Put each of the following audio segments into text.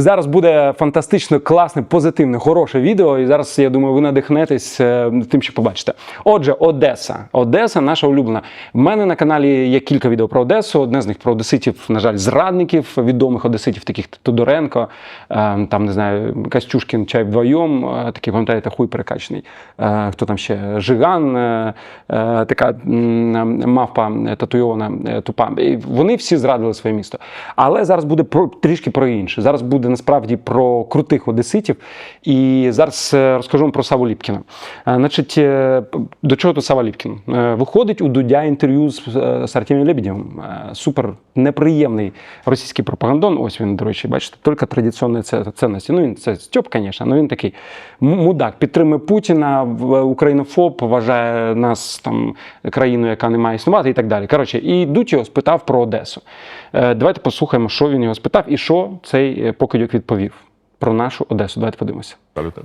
Зараз буде фантастично класне, позитивне, хороше відео. І зараз я думаю, ви надихнетесь е, тим, що побачите. Отже, Одеса. Одеса, наша улюблена. В мене на каналі є кілька відео про Одесу. Одне з них про одеситів, на жаль, зрадників, відомих одеситів, таких Тодоренко, е, там не знаю, Костюшкін, чай вдвоєм, е, такий, пам'ятаєте, хуй перекачаний. Е, Хто там ще? Жиган, така мавпа татуйована, тупа. Вони всі зрадили своє місто. Але зараз буде про трішки про інше. Зараз буде насправді про крутих одеситів. І зараз е, розкажу вам про Саву Ліпкіна. Е, Значить, е, до чого тут Сава Ліпкін? Виходить у Дудя інтерв'ю з, з Артемієм Лебедєвим. Супер неприємний російський пропагандон. Ось він, до речі, бачите, тільки традиційні цінності. Ну він це Стьоп, звісно, але він такий мудак. Підтримує Путіна, українофоб, вважає нас там країною, яка не має існувати, і так далі. Коротше, і Дудь його спитав про Одесу. Давайте послухаємо, що він його спитав і що цей покидьок відповів про нашу Одесу. Давайте подивимося.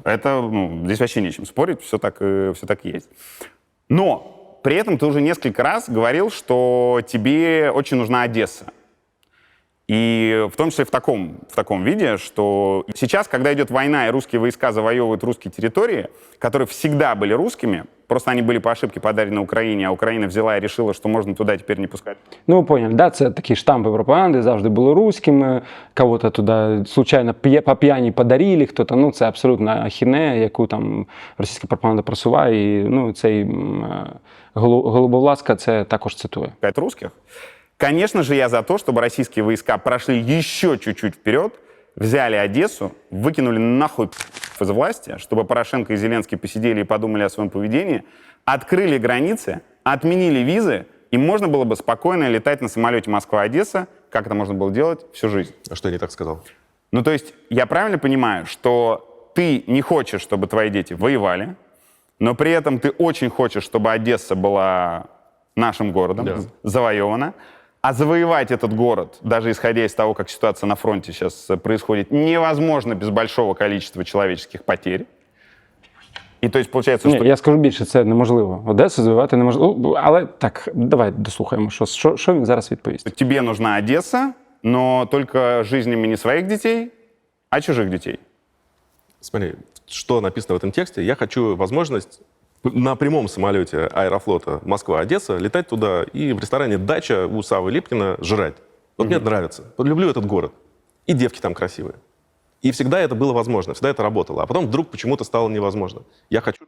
Это, ну, здесь вообще нечем спорить, все так, э, все так и есть. Но при этом ты уже несколько раз говорил, что тебе очень нужна Одесса. И в том числе в таком, в таком виде, что сейчас, когда идет война и русские войска завоевывают русские территории, которые всегда были русскими, просто они были по ошибке подарены Украине, а Украина взяла и решила, что можно туда теперь не пускать Ну, ви поняли, да, це такі штампи пропаганди, завжди були руськими, кого-то туди случайно п'є- по п'яні подарили, хто-то, ну, це абсолютно ахіне, яку там російська пропаганда просуває, і ну, цей м, е, Голу- Голубовласка це також цитує. пускать русских. Конечно же, я за то, чтобы российские войска прошли еще чуть-чуть вперед, взяли Одессу, выкинули нахуй из власти, чтобы Порошенко и Зеленский посидели и подумали о своем поведении, открыли границы, отменили визы, и можно было бы спокойно летать на самолете Москва-Одесса, как это можно было делать всю жизнь. А что я не так сказал? Ну, то есть, я правильно понимаю, что ты не хочешь, чтобы твои дети воевали, но при этом ты очень хочешь, чтобы Одесса была нашим городом, Да. завоевана, а завоевать этот город, даже исходя из того, как ситуация на фронте сейчас э, происходит, невозможно без большого количества человеческих потерь. И то есть получается, Ні, что я скажу більше, це неможливо. Одесу звивати неможливо. Ну, Але так, давай дослухаємо, що, що, що він зараз відповість. тебе нужна Одесса, но только жизнями не своих детей, а чужих детей. Смотри, что написано в этом тексте. Я хочу возможность на прямом самолете аэрофлота Москва-Одесса летать туда и в ресторане «Дача» у Савы Липкина жрать. Вот мне нравится. Вот люблю этот город. И девки там красивые. И всегда это было возможно, всегда это работало. А потом вдруг почему-то стало невозможно. Я хочу...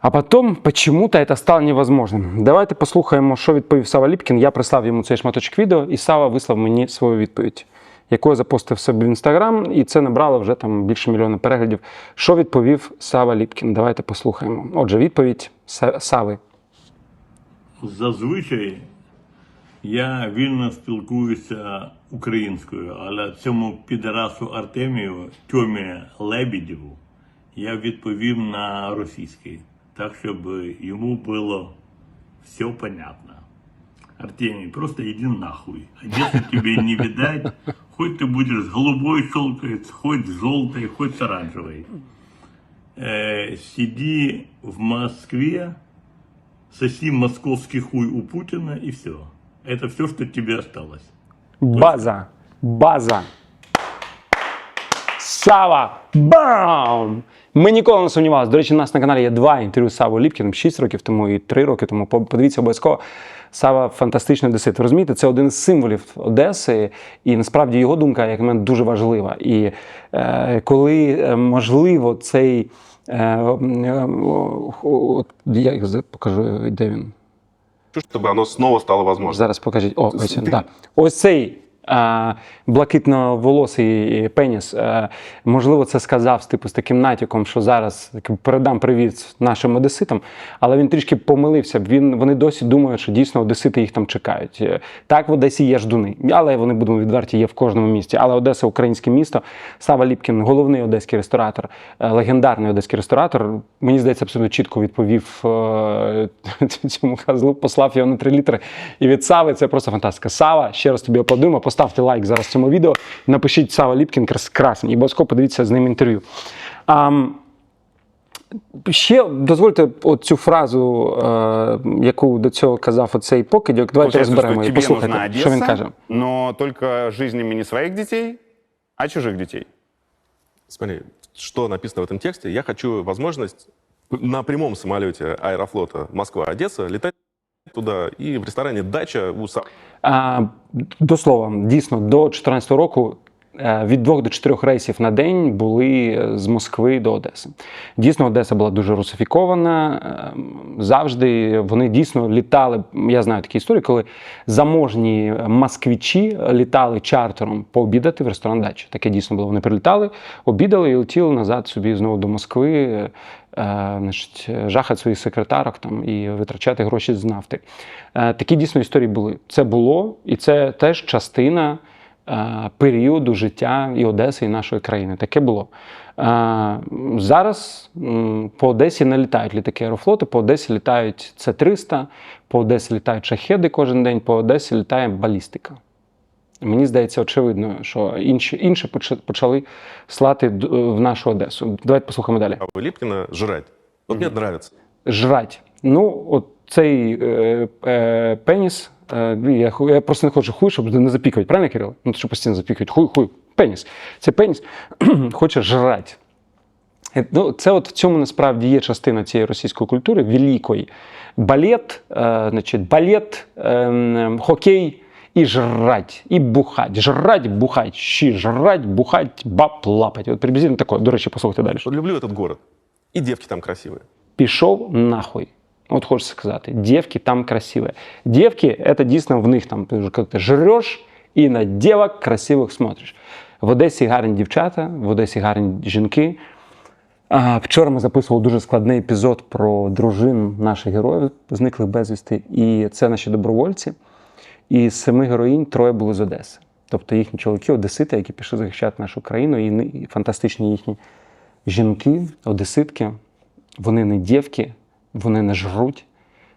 А потім почему-то это стало невозможним. Давайте послухаємо, що відповів Сава Ліпкін. Я прислав йому цей шматочок відео, і Сава вислав мені свою відповідь, Яку я запостив себе в інстаграм, і це набрало вже там більше мільйона переглядів. Що відповів Сава Ліпкін? Давайте послухаємо. Отже, відповідь Са- Сави. Зазвичай я вільно спілкуюся українською, але цьому підарасу Артемію Тьомі Лебедєву я відповів на російський, так щоб йому було все понятно. Артемий, просто иди нахуй. Одессу тебе не видать Хоть ты будешь с голубой щелкой, хоть с желтой, хоть с оранжевой. Э, сиди в Москве, соси московский хуй у Путина и все. Это все, что тебе осталось. База. База. Сава! Бам! Ми ніколи не сумнівалися. До речі, у нас на каналі є два інтерв'ю з Савою Ліпкіним 6 років тому і 3 роки тому. Подивіться обов'язково. Сава фантастичний одесит. Розумієте, це один з символів Одеси, і насправді його думка, як на мене, дуже важлива. І е, коли е, можливо цей. Е, е, от я за- покажу, де він. Хочу, чтобы оно снова стало возможно. Зараз покажіть. О, ось. Да. Ось цей блакитно-волосий пеніс. Можливо, це сказав типу з таким натяком, що зараз передам привіт нашим одеситам, але він трішки помилився. Він вони досі думають, що дійсно одесити їх там чекають. Е, Так, в Одесі є ждуни, але вони будемо відверті, є в кожному місті. Але Одеса українське місто. Сава Ліпкін, головний одеський ресторатор, е, легендарний одеський ресторатор. Мені здається, абсолютно чітко відповів е, цьому козлу, послав його на 3 літри. І від Сави це просто фантастика. Сава, ще раз тобі аплодуємо. Поставте лайк зараз цьому відео. Напишіть Сава Ліпкін крас- красний. І обов'язково подивіться з ним інтерв'ю. Ам, Ще дозвольте от цю фразу, е, яку до цього казав оцей покидьок. Давайте Получается, розберемо что і тебе нужна послухайте, що він Одесса, каже. но только жизнями не своих детей, а чужих детей. Смотри, что написано в этом тексте. Я хочу возможность на прямом самолете Аэрофлота Москва-Одесса летать туда и в ресторане «Дача» у Са- А, до слова, дійсно, до 2014 року е, від двох до чотирьох рейсів на день були з Москви до Одеси. Дійсно, Одеса була дуже русифікована. е, Завжди вони дійсно літали. Я знаю такі історії, коли заможні москвичі літали чартером пообідати в ресторан дачі. Таке дійсно було. Вони прилітали, обідали і летіли назад собі знову до Москви. Е, Значить, жахати своїх секретарок там і витрачати гроші з нафти. Е, Такі дійсно історії були. Це було, і це теж частина е, періоду життя і Одеси, і нашої країни. Таке було. Зараз по Одесі не літають літаки аерофлоту, по Одесі літають С-300, по Одесі літають шахеди кожен день, по Одесі літає балістика. Мені здається, очевидно, що інші, інші почали слати в нашу Одесу. Давайте послухаємо далі. Липкина жрать. Вот мне нравится. Жрать. Ну, от цей е, е, пеніс. Е, я, я просто не хочу хуй, щоб не запікувати. Правильно, Кирило? Ну, що постійно запікують. Хуй, хуй, пеніс. Це пеніс хоче жрати. Е, Ну, це от в цьому насправді є частина цієї російської культури великої. Балет, е, значить, балет, е, хокей і жрать, і бухать. Жрать, бухать, щі, жрать, бухать, баб лапать. От приблизно таке. До речі, послухайте далі. Люблю этот город. И девки там красивые. пішов нахуй. От хочеться сказати, дівки там красиві. Дівки, це дійсно в них там як ти жреш і на дівок красивих смотриш. В Одесі гарні дівчата, в Одесі гарні жінки. А, вчора ми записували дуже складний епізод про дружин наших героїв, зниклих безвісти. І це наші добровольці. І з семи героїнь троє були з Одеси. Тобто їхні чоловіки, одесити, які пішли захищати нашу країну, і фантастичні їхні жінки, одеситки, вони не дівки, вони не жруть.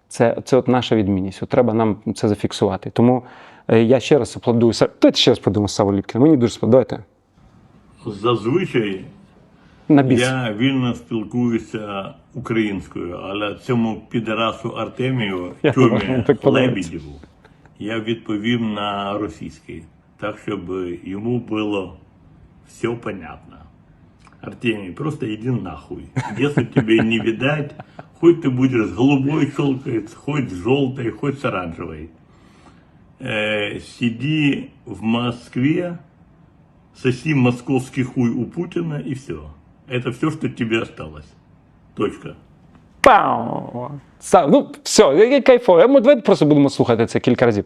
Це, це от наша відмінність. От треба нам це зафіксувати. Тому е, я ще раз аплодую. Давайте ще раз подумаємо з Савою Ліпкіним. Мені дуже сподобається. Зазвичай На біс. я вільно спілкуюся українською, але цьому підарасу Артемію Тьомі. Лебедєву я відповів на російський, так щоб йому було все понятно. Артемий, просто иди нахуй. Если тебе не видать, хоть ты будешь с голубой щелкать, хоть с желтой, хоть с оранжевой. Э, сиди в Москве, соси московский хуй у Путина и все. Это все, что тебе осталось. Точка. Пау! Сав, ну все, кайфово. Ми давайте просто будемо слухати це кілька разів.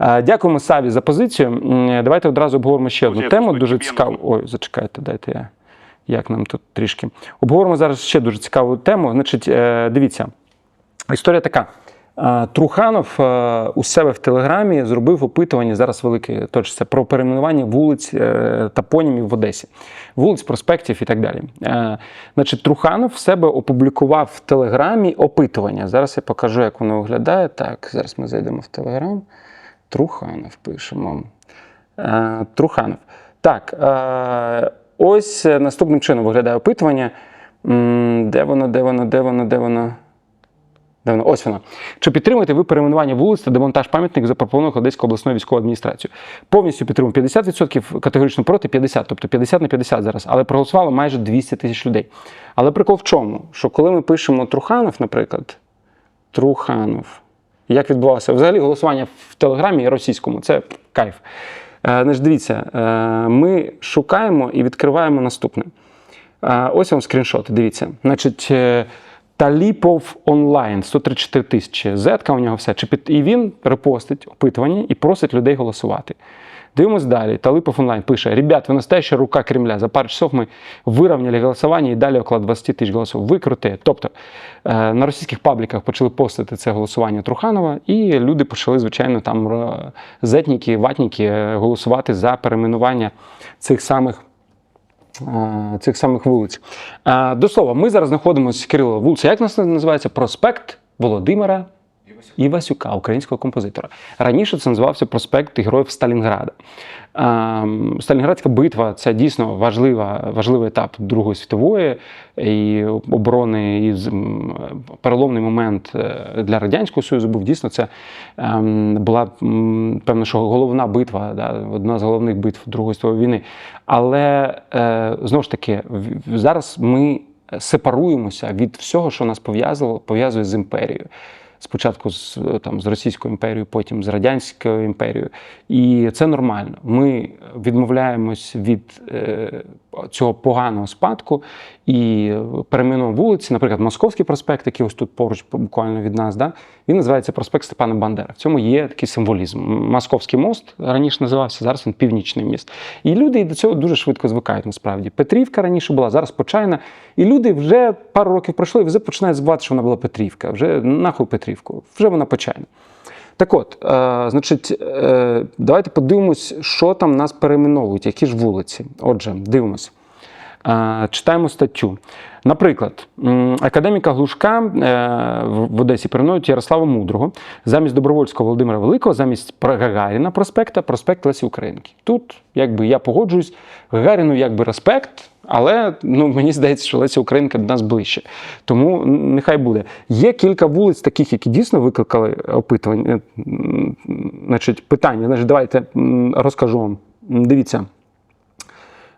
Е, Дякуємо Саві за позицію. Давайте одразу обговоримо ще одну тему. Дуже цікаву. Ой, зачекайте, дайте я. Як нам тут трішки. Обговоримо зараз ще дуже цікаву тему. Значить, е, дивіться, історія така. Труханов е, у себе в Телеграмі зробив опитування, зараз велике точиться, про перейменування вулиць е, топонімів в Одесі, вулиць, проспектів і так далі. Е, Значить, Труханов в себе опублікував в Телеграмі опитування. Зараз я покажу, як воно виглядає. Так, зараз ми зайдемо в Телеграм. Труханов пишемо. Труханов. Так, ось наступним чином виглядає опитування. Де воно, де воно, де воно, де воно? Де воно? Ось воно. Чи підтримуєте ви перейменування вулиць та демонтаж пам'ятників, запропонованих Одеською обласною військовою адміністрацією? Повністю підтримую 50%, категорично проти 50%, тобто 50 на 50 зараз. Але проголосувало майже 200 тисяч людей. Але прикол в чому? Що коли ми пишемо Труханов, наприклад, Труханов. Як відбувалося? Взагалі голосування в Телеграмі російському це кайф. Е, дивіться, е, ми шукаємо і відкриваємо наступне. Е, ось вам скріншоти, дивіться. Значить, е, Таліпов онлайн 134 тисячі. Зетка у нього все. Чи. І він репостить опитування і просить людей голосувати. Дивимось далі. Талипов онлайн пише: Ребят, ви настоящая рука Кремля. За пару часов ми вирівняли голосування і далі около 20 тисяч голосів. Ви круте. Тобто е, на російських пабліках почали постити це голосування Труханова, і люди почали, звичайно, там зетніки, ватніки е, голосувати за перейменування цих самих. Е, Цих самих вулиць. Е, До слова, ми зараз знаходимося, Кирило, вулиця, як нас називається? Проспект Володимира Івасюка, українського композитора. Раніше це називався проспект Героїв Сталінграда. Сталінградська битва це дійсно важлива, важливий етап Другої світової і оборони, і переломний момент е, для Радянського Союзу був дійсно це ем, була певно, що головна битва, да, одна з головних битв Другої світової війни. Але е, знову ж таки, зараз ми сепаруємося від всього, що нас пов'язує з імперією. Спочатку з, там, з Російською імперією, потім з Радянською імперією. І це нормально. Ми відмовляємось від е, цього поганого спадку і перейменуємо вулиці, наприклад, Московський проспект, який ось тут поруч буквально від нас, да? він називається проспект Степана Бандери. В цьому є такий символізм. Московський мост раніше називався, зараз він Північний міст. І люди до цього дуже швидко звикають насправді. Петрівка раніше була, зараз Почайна. І люди вже пару років пройшли, і вже починають забувати, що вона була Петрівка. Вже нахуй Петрівку, вже вона Почайна. Так от, е, значить, е, давайте подивимось, що там нас перейменовують, які ж вулиці. Отже, дивимось. Е, Читаємо статтю. Наприклад, академіка Глушка е, в Одесі перейменують Ярослава Мудрого замість Добровольського Володимира Великого, замість Гагаріна проспекта, проспект Лесі Українки. Тут, якби я погоджуюсь, Гагаріну якби респект, але ну, мені здається, що Леся Українка до нас ближче. Тому нехай буде. Є кілька вулиць, таких, які дійсно викликали опитування. Значить, питання. Значить, давайте розкажу вам. Дивіться.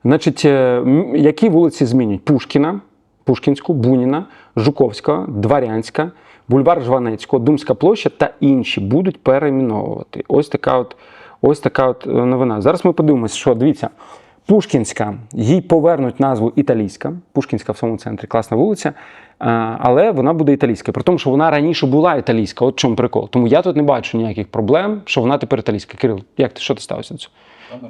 Значить, е, які вулиці змінюють? Пушкіна, Пушкінську, Буніна, Жуковська, Дворянська, бульвар Жванецького, Думська площа та інші будуть перейменовувати. Ось така от, ось така от е, новина. Зараз ми подивимося, що дивіться. Пушкінська, їй повернуть назву італійська. Пушкінська в самому центрі, класна вулиця. Але вона буде італійська. При тому, що вона раніше була італійська. От в чому прикол. Тому я тут не бачу ніяких проблем, що вона тепер італійська. Кирил, як ти що ти ставишся до цього?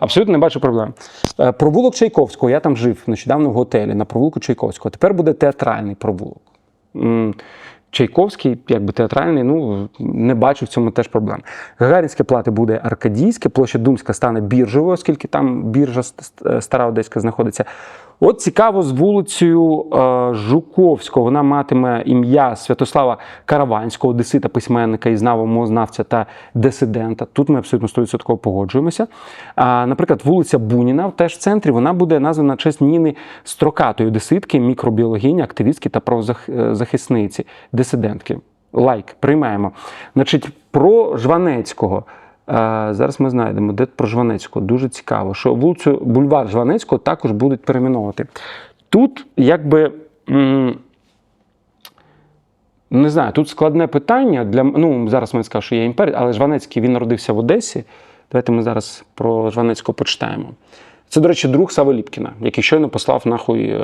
Абсолютно не бачу проблем. Е, Провулок Чайковського. Я там жив нещодавно в готелі на провулку Чайковського. Тепер буде театральний провулок. Чайковський, якби театральний, ну не бачу в цьому теж проблем. Гагарінське плати буде аркадійське, площа Думська стане біржовою, оскільки там біржа ст- ст- стара Одеська знаходиться. От цікаво з вулицею е, Жуковського. Вона матиме ім'я Святослава Караванського, одесита, письменника і знавого мовознавця та дисидента. Тут ми абсолютно 100% погоджуємося. А, наприклад, вулиця Буніна теж в центрі вона буде названа на честь Ніни Строкатої, одеситки, мікробіологині, активістки та правозахисниці, дисидентки. Лайк, приймаємо. Значить, про Жванецького. Е, Зараз ми знайдемо, де про Жванецького. Дуже цікаво, що вулицю бульвар Жванецького також будуть перейменовувати. Тут, якби. Не знаю, тут складне питання. Для, ну, зараз ми скажемо, що є імперія, але Жванецький він народився в Одесі. Давайте ми зараз про Жванецького почитаємо. Це, до речі, друг Сави Ліпкіна, який щойно послав нахуй.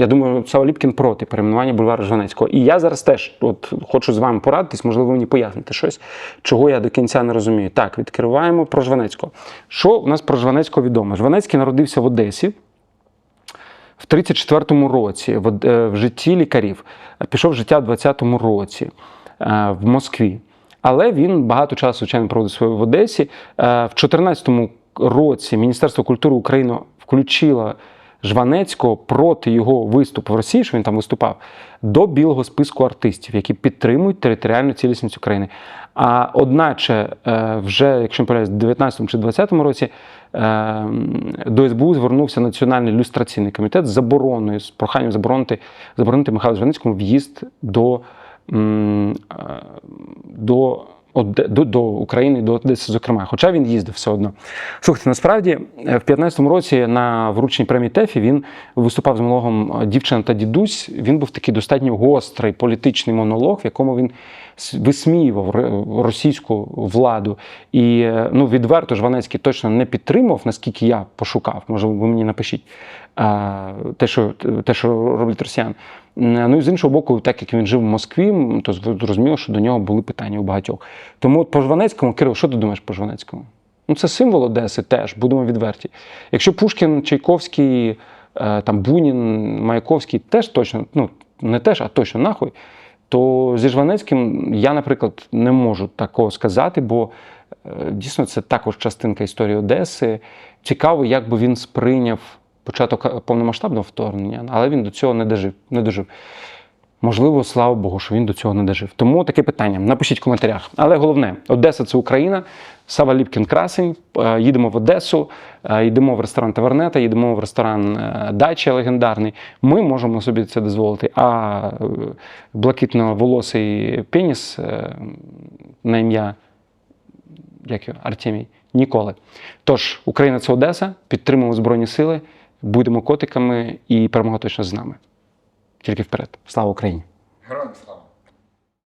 Я думаю, Сава Ліпкін проти перейменування бульвару Жванецького. І я зараз теж от, хочу з вами порадитись, можливо, ви мені поясните щось, чого я до кінця не розумію. Так, відкриваємо про Жванецького. Що у нас про Жванецького відомо? Жванецький народився в Одесі в 34-му році в, е, в житті лікарів. Пішов життя в 20-му році е, в Москві. Але він багато часу, звичайно, проводив своє в Одесі. Е, В 14-му році Міністерство культури України включило Жванецького проти його виступу в Росії, що він там виступав, до білого списку артистів, які підтримують територіальну цілісність України. А одначе, е, вже, якщо не помиляюсь, в 19 чи 20 році е, до СБУ звернувся Національний люстраційний комітет з забороною, з проханням заборонити, заборонити Михайлу Жванецькому в'їзд до, е, до, Оде- до, до України, до Одеси, зокрема. Хоча він їздив все одно. Слухайте, насправді, е, в 15-му році на врученні премії ТЕФІ він виступав з монологом Дівчина та дідусь. Він був такий достатньо гострий політичний монолог, в якому він висміював російську владу. І е, ну, відверто Жванецький точно не підтримав, наскільки я пошукав. Може, ви мені напишіть те, що, те, що роблять росіяни. Ну і з іншого боку, так як він жив в Москві, то зрозуміло, що до нього були питання у багатьох. Тому по Жванецькому, Кирил, що ти думаєш по Жванецькому? Ну, це символ Одеси теж, будемо відверті. Якщо Пушкін, Чайковський, е, там Бунін, Маяковський теж точно, ну не теж, а точно нахуй, то зі Жванецьким я, наприклад, не можу такого сказати, бо е, дійсно це також частинка історії Одеси. Цікаво, як би він сприйняв початок повномасштабного вторгнення, але він до цього не дожив. Не дожив. Можливо, слава Богу, що він до цього не дожив. Тому таке питання. Напишіть в коментарях. Але головне, Одеса це Україна. Сава Ліпкін красень. Е, Їдемо в Одесу, е, йдемо в ресторан Тавернета, їдемо в ресторан е, Дача легендарний. Ми можемо собі це дозволити. А блакитно-волосий пеніс на ім'я як його, Артемій, ніколи. Тож, Україна це Одеса, підтримуємо Збройні Сили, будемо котиками і перемога точно з нами. Тільки вперед. Слава Україні! Героям слава!